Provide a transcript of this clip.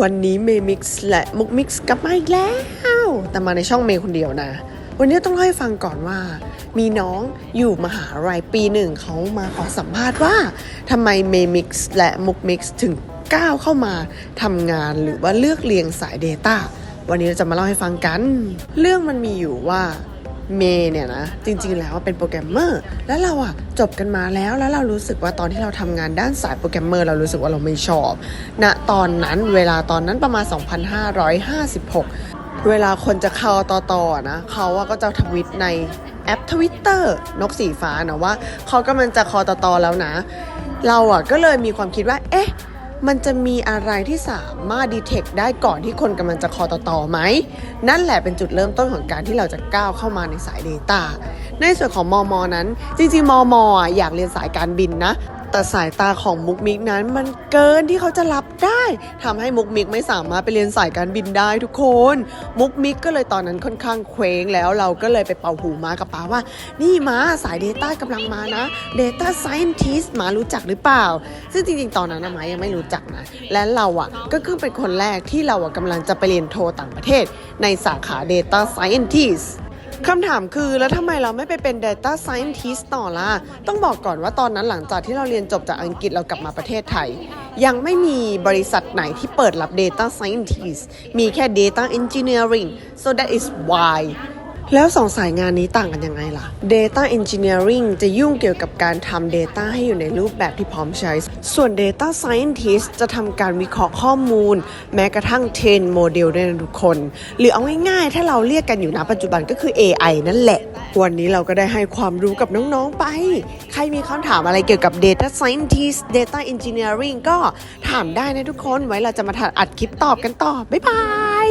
วันนี้เมมิกซ์และมุกมิกซ์กลับมาอีกแล้ว แต่มาในช่องเมย์คนเดียวนะ วันนี้ต้องเล่าให้ฟังก่อนว่า มีน้องอยู่มหาลัยปีหนึ่งเขามาขอสัมภาษณ์ว่าทำไมเมมิกซ์และมุกมิกซ์ถึงก้าวเข้ามาทำงานหรือว่าเลือกเรียงสาย Data วันนี้เราจะมาเล่าให้ฟังกัน เรื่องมันมีอยู่ว่าเมย์เนี่ยนะจริงๆแล้วเป็นโปรแกรมเมอร์แล้วเราอะจบกันมาแล้วแล้วเรารู้สึกว่าตอนที่เราทำงานด้านสายโปรแกรมเมอร์เรารู้สึกว่าเราไม่ชอบ ณ ตอนนั้นเวลาตอนนั้นประมาณ 2556 เวลาคนจะเข้าต่อต่อๆนะเขาอะก็จะทวิตในแอปทวิตเตอร์นกสีฟ้านะว่าเขากำลังจะคอต่อตอแล้วนะ เราอะก็เลยมีความคิดว่า เอ๊ะ มันจะมีอะไรที่สามารถดีเทคได้ก่อนที่คนกำลังจะคอตอต่อไหม นั่นแหละเป็นจุดเริ่มต้นของการที่เราจะก้าวเข้ามาในสาย Data ในส่วนของมอมอนั้น จริงๆมอมออยากเรียนสายการบินนะ แต่สายตาของมุกมิกนั้นมันเกินที่เขาจะรับได้ทำให้มุกมิกไม่สามารถไปเรียนสายการบินได้ทุกคน มุกมิกก็เลยตอนนั้นค่อนข้างเคว้งแล้วเราก็เลยไปเป่าหูมากับป้าว่า นี่มาสาย Data กำลังมานะ Data Scientist มารู้จักหรือเปล่า ซึ่งจริงๆ ตอนนั้นนะมายังไม่รู้จักนะ และเราอะก็คือเป็นคนแรกที่เราอะกำลังจะไปเรียนโทต่างประเทศ ในสาขา Data Scientist คำถามคือแล้วทำไมเราไม่ไปเป็น Data Scientist ต่อล่ะ ต้องบอกก่อนว่าตอนนั้นหลังจากที่เราเรียนจบจากอังกฤษเรากลับมาประเทศไทย ยังไม่มีบริษัทไหนที่เปิดรับ Data Scientist มีแค่ Data Engineering so that is why แล้วสองสายงานนี้ต่างกันยังไงล่ะ Data Engineering จะยุ่งเกี่ยวกับการทำ Data ให้อยู่ในรูปแบบที่พร้อมใช้ ส่วน Data Scientist จะทำการวิเคราะห์ข้อมูล แม้กระทั่งเทรนโมเดลด้วยนะทุกคน หรือเอาง่ายๆ ถ้าเราเรียกกันอยู่นะปัจจุบันก็คือ AI นั่นแหละ วันนี้เราก็ได้ให้ความรู้กับน้องๆไป ใครมีคำถามอะไรเกี่ยวกับ Data Scientist Data Engineering ก็ถามได้นะทุกคนไว้เราจะมาอัดคลิปตอบกันต่อบ๊ายบาย